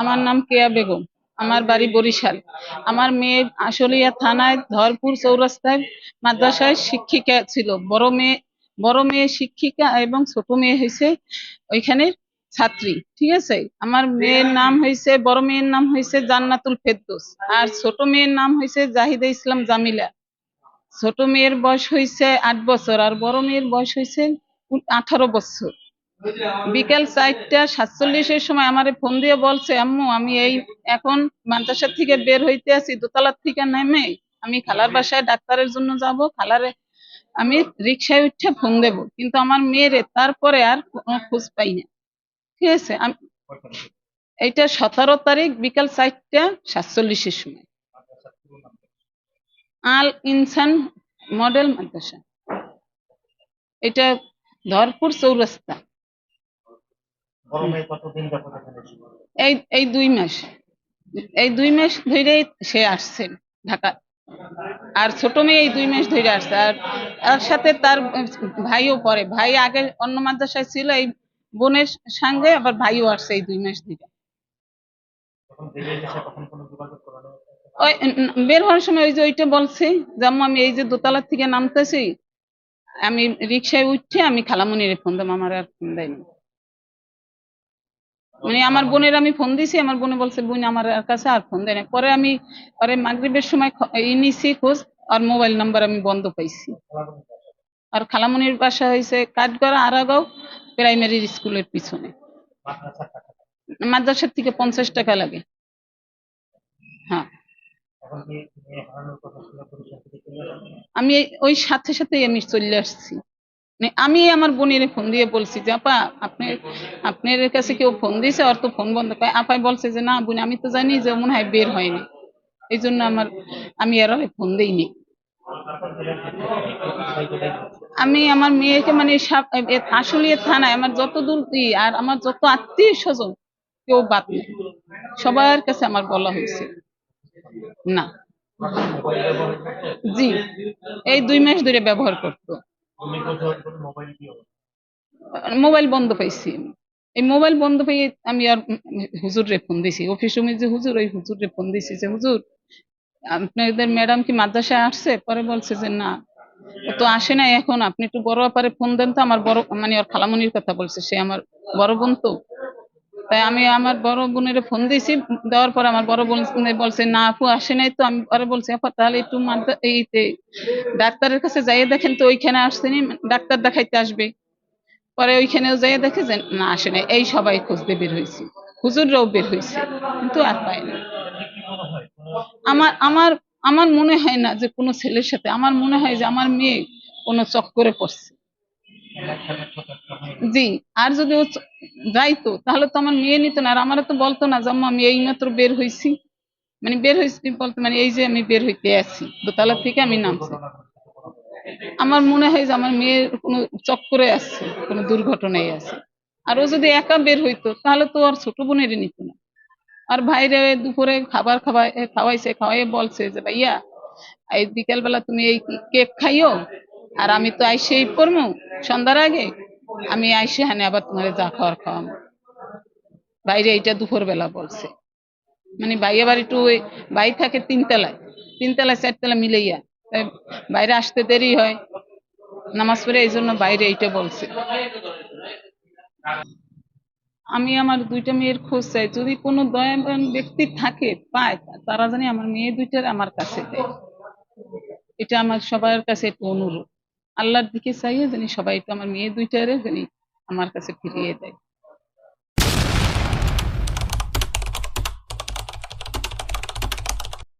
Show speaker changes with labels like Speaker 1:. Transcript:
Speaker 1: আমার নাম কেয়া বেগম। আমার বাড়ি বরিশাল। আমার মেয়ে আশুলিয়া থানায় ধরপুর চৌরাস্তায় মাদ্রাসায় শিক্ষিকা ছিল। বড় মেয়ে বড় মেয়ে শিক্ষিকা এবং ছোট মেয়ে হয়েছে ওইখানে ছাত্রী, ঠিক আছে? আমার মেয়ের নাম হয়েছে বড় মেয়ের নাম হয়েছে জান্নাতুল ফেরদৌস। আর ছোট মেয়ের নাম হয়েছে জাহিদা ইসলাম জামিলা। ছোট মেয়ের বয়স হয়েছে আট বছর, আর বড় মেয়ের বয়স হয়েছে আঠারো বছর। বিকেল চারটা সাতচল্লিশের সময় আমার ফোন দিয়ে বলছে, আম্মু, আমি এই এখন মাদ্রাসার থেকে বের হইতে আছি, দোতলার থেকে নেমে আমি খালার বাসায় ডাক্তারের জন্য যাব, খালারে আমি রিক্সায় উঠে ফোন দেব। কিন্তু আমার মেয়েরে তারপরে আর খোঁজ পাই না। ঠিক আছে, আমি এইটা সতেরো তারিখ বিকাল চারটা সাতচল্লিশের সময়। আল ইনসান মডেল মাদ্রাসা। এটা ধরপুর চৌরাস্তা
Speaker 2: বড় মেয়ে কতদিন যাবত এখানে ছিল
Speaker 1: এই এই দুই মাস। এই দুই মাস ধরেই সে আসছে ঢাকা। আর ছোট মেয়ে এই দুই মাস ধরে আসছে। আর তার সাথে তার ভাইও পড়ে ভাই আগে অন্য মাদ্রাসায় ছিল এই বোনের সঙ্গে আবার ভাইও আসছে এই দুই মাস ধরে। ওই বের হওয়ার সময় ওই যে ওইটা বলছি যেমন আমি এই যে দোতলার থেকে নামতেছি আমি রিক্সায় উঠছি আমি খালামুনিরে ফোন দাম আমার আর ফোন দেয়নি। মানে আমার বোনের আমি ফোন দিছি আমার বোনে বলছে বোন আমার কাছে আর ফোন দেয় না। পরে আমি পরে মাগরিবের সময় নিছি খোঁজ আর মোবাইল নাম্বার আমি বন্ধ পাইছি। আর খালামুনির বাসা হয়েছে কাঠগড়া আরাগাঁও প্রাইমারি স্কুলের পিছনে।
Speaker 2: মাদ্রাসার
Speaker 1: থেকে পঞ্চাশ টাকা লাগে। হ্যাঁ। আমি ওই সাথে সাথেই আমি চলে আসছি। আমি আমার বোনের ফোন দিয়ে বলছি যে, আপা, আপনি, আপনার কাছে কেউ ফোন দিয়েছে আর তো ফোন বন্ধ করে আপাই বলছে যে, না বোন, আমি তো জানি যে মনে হয় বের হয়নি। এই জন্য আমার, আমি আর ফোন দিইনি। আমি আমার মেয়েকে মানে আশুলিয়া থানায় আমার যত দূর আর আমার যত আত্মীয় স্বজন, কেউ বাদ নেই। সবার কাছে আমার বলা হয়েছে। না। জি। এই দুই মাস ধরে ব্যবহার করতো।
Speaker 2: মোবাইল
Speaker 1: বন্ধ পাইছি। এই মোবাইল বন্ধ পেয়ে আমি আর হুজুর রে ফোন দিছি অফিস রুমে যে হুজুর, ওই হুজুর রে ফোন দিছি যে, হুজুর, আপনাদের ম্যাডাম কি মাদ্রাসায় আসছে? পরে বলছে যে, না। তো আসে না এখন। আপনি একটু বড় ব্যাপারে ফোন দেন তো। আমার বড় মানে ওর খালামনির কথা বলছে। সে আমার বড় বোন তো। তাই আমি আমার বড় বোনের ফোন দিয়েছি, দেওয়ার পর আমার বড় বোন বলছে, না আপু, আসে নাই। তো আমি পরে বলছি তাহলে একটু মাদ্রা- এই তে- ডাক্তারের কাছে যাইয়ে দেখেন তো, ওইখানে আসছেনি ডাক্তার দেখাইতে আসবে। পরে ওইখানেও যাইয়ে দেখে যে, না, আসে নাই। এই সবাই খুঁজতে বের হয়েছে হুজুররাও বের হয়েছে কিন্তু আর পায় না।
Speaker 2: কি কোনো
Speaker 1: আমার আমার আমার মনে হয় না যে কোনো ছেলের সাথে, আমার মনে হয় যে আমার মেয়ে কোনো চক্করে পড়ছে। জি, আর যদি ও যাইতো, তাহলে তো আমার মেয়ে নিত না। আর আমার তো বলতো না যে আমি এই মাত্র বের হয়েছি মানে বের হয়েছি বলতো মানে এই যে আমি বের হইতে আছি দোতলা থেকে আমি নামছি। আমার মনে হয় যে আমার মেয়ের কোনো চক্করে আছে, কোনো দুর্ঘটনায় আছে। আর ও যদি একা বের হইতো, তাহলে তো আর ছোট বোনেরই নিত না। আর ভাইরে দুপুরে খাবার খাওয়াই খাওয়াইছে খাওয়াই বলছে যে, ভাইয়া, এই বিকেলবেলা তুমি এই কেক খাইও, আর আমি তো আইসেই পড়মু সন্ধ্যার আগে। আমি আইসি, হানে আবার তোমার যা খাওয়ার খাওয়াবো। বাইরে এইটা দুপুর বেলা বলছে। মানে ভাই আবার একটু ওই ভাই থাকে তিনতলায় তিনতলায় চারতলা মিলাইয়া। তাই বাইরে আসতে দেরি হয়, নামাজ পড়ে এই জন্য বাইরে এইটা বলছে। আমি আমার দুইটা মেয়ের খোঁজ চাই, যদি কোনো দয়াবান ব্যক্তি থাকে, পায়, তারা জানি আমার মেয়ে দুইটার আমার কাছে দেয়। এটা আমার সবার কাছে একটু অনুরোধ। আল্লাহর দিকে চাইয়ে জানি সবাই একটু আমার মেয়ে দুইটারে জানি আমার কাছে ফিরিয়ে দেয়।